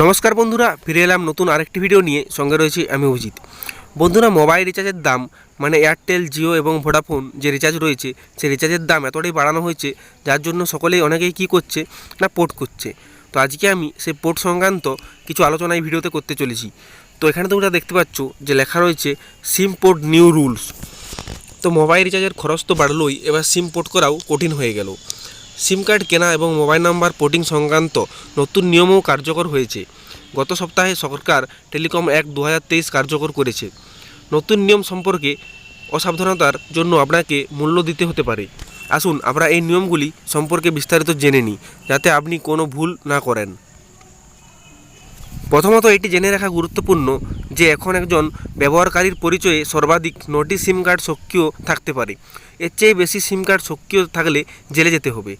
নমস্কার বন্ধুরা, ফিরে এলাম নতুন আরেকটি ভিডিও নিয়ে। সঙ্গে রয়েছি আমি অভিজিৎ। বন্ধুরা মোবাইল রিচার্জের দাম মানে এয়ারটেল জিও এবং ভোডাফোন যে রিচার্জ রয়েছে, সেই রিচার্জের দাম এতটাই বাড়ানো হয়েছে, যার জন্য সকলেই অনেকেই কী করছে না পোর্ট করছে। তো আজকে আমি সেই পোর্ট সংক্রান্ত কিছু আলোচনা এই ভিডিওতে করতে চলেছি। তো এখানে তোমরা দেখতে পাচ্ছ যে লেখা রয়েছে সিম পোর্ট নিউ রুলস তো মোবাইল রিচার্জের খরচ তো বাড়লোই, এবার সিম পোর্ট করাও কঠিন হয়ে গেল। সিম কার্ড কেনা এবং মোবাইল নাম্বার পোর্টিং সংক্রান্ত নতুন নিয়মও কার্যকর হয়েছে। গত সপ্তাহে সরকার টেলিকম অ্যাক্ট দু হাজার তেইশ কার্যকর করেছে। নতুন নিয়ম সম্পর্কে অসাবধানতার জন্য আপনাকে মূল্য দিতে হতে পারে। আসুন, আমরা এই নিয়মগুলি সম্পর্কে বিস্তারিত জেনে নিই, যাতে আপনি কোনো ভুল না করেন। প্রথমত এটি জেনে রাখা গুরুত্বপূর্ণ যে এখন একজন ব্যবহারকারীর পরিচয়ে সর্বাধিক নটি সিম কার্ড সক্রিয় থাকতে পারে। এর চেয়ে বেশি সিম কার্ড সক্রিয় থাকলে জেলে যেতে হবে।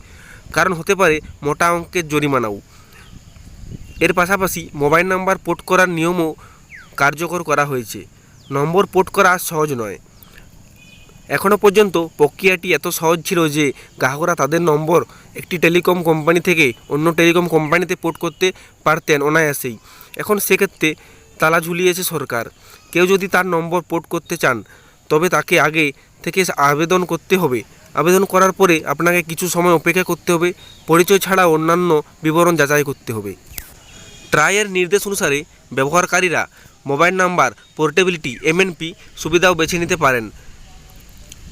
কারণ হতে পারে মোটা অঙ্কের জরিমানাও। এর পাশাপাশি মোবাইল নাম্বার পোর্ট করার নিয়মও কার্যকর করা হয়েছে। নম্বর পোর্ট করা সহজ নয়। এখনও পর্যন্ত প্রক্রিয়াটি এত সহজ ছিল যে গ্রাহকরা তাদের নম্বর একটি টেলিকম কোম্পানি থেকে অন্য টেলিকম কোম্পানিতে পোর্ট করতে পারতেন অনায়াসেই। এখন সেক্ষেত্রে তালা ঝুলিয়েছে সরকার। কেউ যদি তার নম্বর পোর্ট করতে চান, তবে তাকে আগে থেকে আবেদন করতে হবে। আবেদন করার পরে আপনাকে কিছু সময় অপেক্ষা করতে হবে। পরিচয় ছাড়া অন্যান্য বিবরণ যাচাই করতে হবে। ট্রায়ের নির্দেশ অনুসারে ব্যবহারকারীরা মোবাইল নাম্বার, পোর্টেবিলিটি এমএনপি সুবিধাও বেছে নিতে পারেন,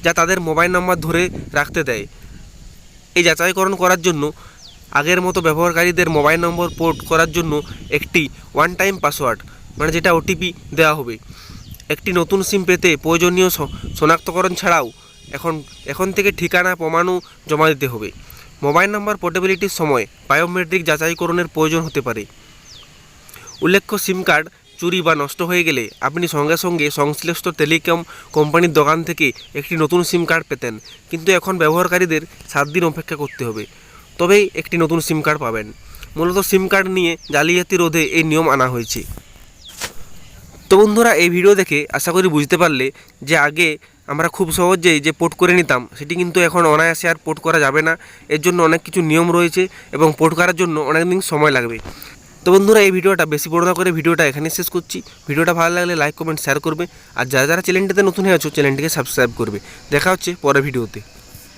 যা তাদের মোবাইল নাম্বার ধরে রাখতে দেয়। এই যাচাইকরণ করার জন্য, আগের মতো ব্যবহারকারীদের মোবাইল নম্বর পোর্ট করার জন্য একটি ওয়ান টাইম পাসওয়ার্ড মানে যেটা ওটিপি দেওয়া হবে। একটি নতুন সিম পেতে প্রয়োজনীয় শনাক্তকরণ ছাড়াও এখন এখন থেকে ঠিকানা, প্রমাণও জমা দিতে হবে। মোবাইল নাম্বার, পোর্টেবিলিটির সময় বায়োমেট্রিক যাচাইকরণের প্রয়োজন হতে পারে। উল্লেখ্য সিম কার্ড চুরি বা নষ্ট হয়ে গেলে আপনি সঙ্গে সঙ্গে সংশ্লিষ্ট টেলিকম কোম্পানির দোকান থেকে একটি নতুন সিম কার্ড পেতেন। কিন্তু এখন ব্যবহারকারীদের সাত দিন অপেক্ষা করতে হবে। তবেই একটি নতুন সিম কার্ড পাবেন। মূলত সিম কার্ড নিয়ে জালিয়াতি রোধে এই নিয়ম আনা হয়েছে। তো বন্ধুরা, এই ভিডিও দেখে আশা করি বুঝতে পারলে যে আগে আমরা খুব সহজেই যে পোর্ট করে নিতাম, সেটি কিন্তু এখন অনায়াসে আর পোর্ট করা যাবে না। এর জন্য অনেক কিছু নিয়ম রয়েছে এবং পোর্ট করার জন্য অনেক দিন সময় লাগবে। তো বন্ধুরা, এই ভিডিওটা বেশি বড় না করে ভিডিওটা এখানে শেষ করছি। ভিডিওটা ভালো লাগলে লাইক কমেন্ট শেয়ার করবে। আর যারা যারা চ্যানেলটিতে নতুন হয়ে আছো চ্যানেলটিকে সাবস্ক্রাইব করবে। দেখা হচ্ছে পরের ভিডিওতে